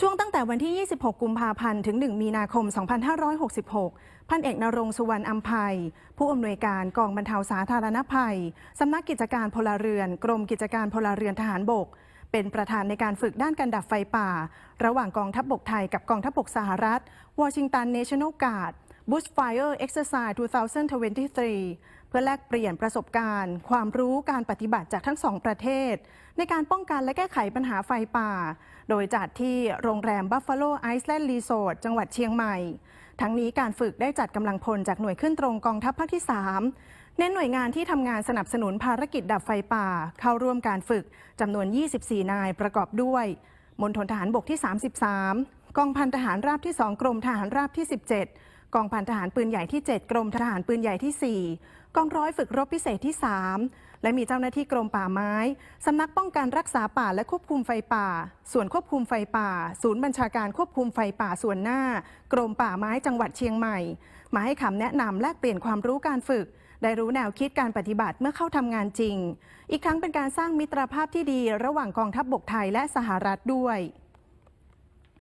ช่วงตั้งแต่วันที่ 26 กุมภาพันธ์ ถึง 1 มีนาคม 2566 พันเอกนรงสุวรรณอัมภัย ผู้อำนวยการกองบรรเทาสาธารณภัย สำนักกิจการพลเรือน กรมกิจการพลเรือนทหารบก เป็นประธานในการฝึกด้านการดับไฟป่า ระหว่างกองทัพบบกไทยกับกองทัพบบกสหรัฐวอชิงตันเนชั่นแนลการ์ด Bushfire Exercise 2023 เพื่อแลกเปลี่ยนประสบการณ์ ความรู้การปฏิบัติจากทั้งสองประเทศ ในการป้องกันและแก้ไขปัญหาไฟป่า โดยจัดที่โรงแรม Buffalo Island Resort จังหวัดเชียงใหม่ ทั้งนี้การฝึกได้จัดกำลังพลจากหน่วยขึ้นตรงกองทัพภาคที่ 3เน้นหน่วยงานที่ทำงานสนับสนุนภารกิจดับไฟป่า เข้าร่วมการฝึกจำนวน 24 นายประกอบด้วยมณฑลทหารบกที่ 33 กองพันทหารราบที่ 2 กรมทหารราบที่ 17 กองพันทหารปืนใหญ่ที่ 7 กรมทหารปืนใหญ่ที่ 4 กองร้อยฝึกรบพิเศษที่ 3 และมีเจ้าหน้าที่กรมป่าไม้ สำนักป้องกันรักษาป่าและควบคุมไฟป่า ส่วนควบคุมไฟป่า ศูนย์บัญชาการควบคุมไฟป่าส่วนหน้า กรมป่าไม้จังหวัดเชียงใหม่ มาให้คำแนะนำแลกเปลี่ยนความรู้การฝึกได้รู้แนวคิดการปฏิบัติเมื่อเข้าทำงานจริง อีกทั้งเป็นการสร้างมิตรภาพที่ดีระหว่างกองทัพบบกไทยและสหรัฐด้วย